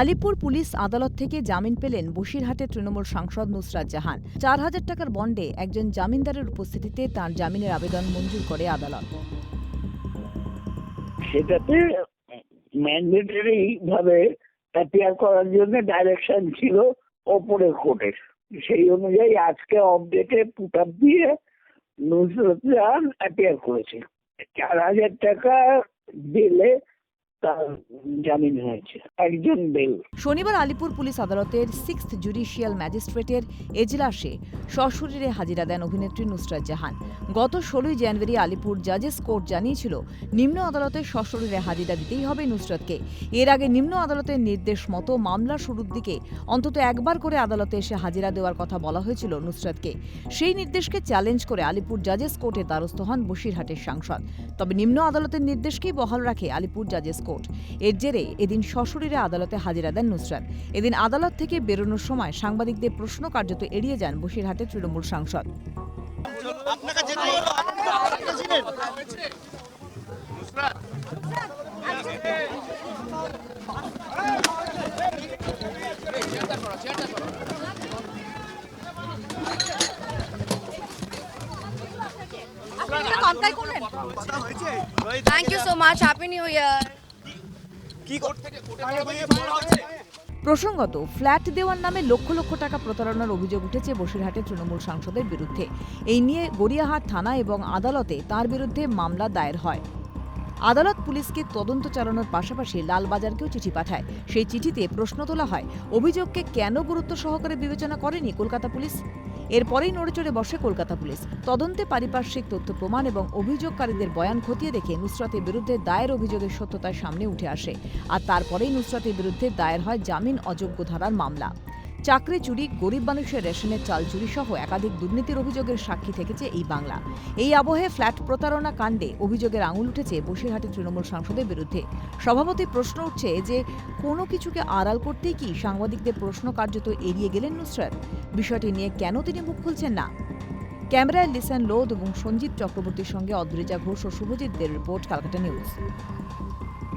Alipur police আদালত থেকে জামিন পেলেন বসিরহাটের তৃণমূল সাংসদ নুসরাত জাহান। চার হাজার টাকার বন্ডে একজন জামিনদারের উপস্থিতিতে তার জামিনের আবেদন মঞ্জুর করে আদালত। সেটাতে ম্যান্ডেটরি ভাবে অ্যাপিয়ার করার জন্য ডাইরেকশন ছিল ওপরের কোর্টের সেই অনুযায়ী আজকে অপডেটে পুট আপ দিয়ে নুসরত জাহান অ্যাপিয়ার করেছে। চার হাজার টাকা দিলে তার জামিন হয়েছে। একজন বেল। শনিবার আলিপুর পুলিশ আদালতের সিক্সথ জুডিশিয়াল ম্যাজিস্ট্রেটের এজলাসে সশরীরে হাজিরা দেন অভিনেত্রী নুসরাত জাহান। গত ষোলোই জানুয়ারি আলিপুর জাজেস কোর্ট জানিয়েছিল, নিম্ন আদালতে সশরীরে হাজিরা দিতেই হবে নুসরাতকে। এর আগে নিম্ন আদালতের নির্দেশ মতো মামলা শুরুর দিকে অন্তত একবার করে আদালতে এসে হাজিরা দেওয়ার কথা বলা হয়েছিল নুসরাতকে। সেই নির্দেশকে চ্যালেঞ্জ করে আলিপুর জাজেস কোর্টে দ্বারস্থ হন বসিরহাটের সাংসদ। তবে নিম্ন আদালতের নির্দেশকেই বহাল রাখে আলিপুর জাজেস কোর্ট। এর জেরে এদিন সশরীরে আদালতে হাজিরা দেন নুসরাত। এদিন আদালত থেকে বেরোনোর সময় সাংবাদিকদের প্রশ্ন কার্যত এড়িয়ে যান বসিরহাটের তৃণমূল সাংসদ। আপনাকে যেতে হলো আপনাকে ছিলেন Thank you কি কোর্ট থেকে কোর্টে থেকে বলা হচ্ছে প্রসঙ্গত ফ্ল্যাট দেওয়ার নামে লক্ষ লক্ষ টাকা প্রতারণার অভিযোগ উঠেছে বসিরহাটের তৃণমূল সাংসদের বিরুদ্ধে। এই নিয়ে গড়িয়াহাট থানা এবং আদালতে তার বিরুদ্ধে মামলা দায়ের হয়। আদালত পুলিশকে তদন্ত চালানোর পাশাপাশি লালবাজারকেও চিঠি পাঠায়। সেই চিঠিতে প্রশ্ন তোলা হয় অভিযোগকে কেন গুরুত্ব সহকারে বিবেচনা করেনি কলকাতা পুলিশ? এরপরেই নড়েচড়ে বসে কলকাতা পুলিশ। তদন্তে পারিপার্শ্বিক তথ্য প্রমাণ এবং অভিযোগকারীদের বয়ান খতিয়ে দেখে নুসরতের বিরুদ্ধে দায়ের অভিযোগের সত্যতার সামনে উঠে আসে। আর তারপরেই নুসরতের বিরুদ্ধে দায়ের হয় জামিন অযোগ্য ধারার মামলা। চাকরি চুরি, গরিব মানুষের রেশনের চাল চুরি সহ একাধিক দুর্নীতির অভিযোগের সাক্ষী থেকেছে এই বাংলা। এই আবহে ফ্ল্যাট প্রতারণা কাণ্ডে অভিযোগের আঙুল উঠেছে বসিরহাটের তৃণমূল সাংসদের বিরুদ্ধে। সভাপতি প্রশ্ন উঠছে যে, কোনো কিছুকে আড়াল করতেই কি সাংবাদিকদের প্রশ্ন কার্যত এড়িয়ে গেলেন নুসরাত? বিষয়টি নিয়ে কেন তিনি মুখ খুলছেন না? ক্যামেরায় লিসেন লোধ এবং সঞ্জীব চক্রবর্তীর সঙ্গে অদ্রিজা ঘোষ ও শুভজিৎ দের রিপোর্ট কালকাটা নিউজ।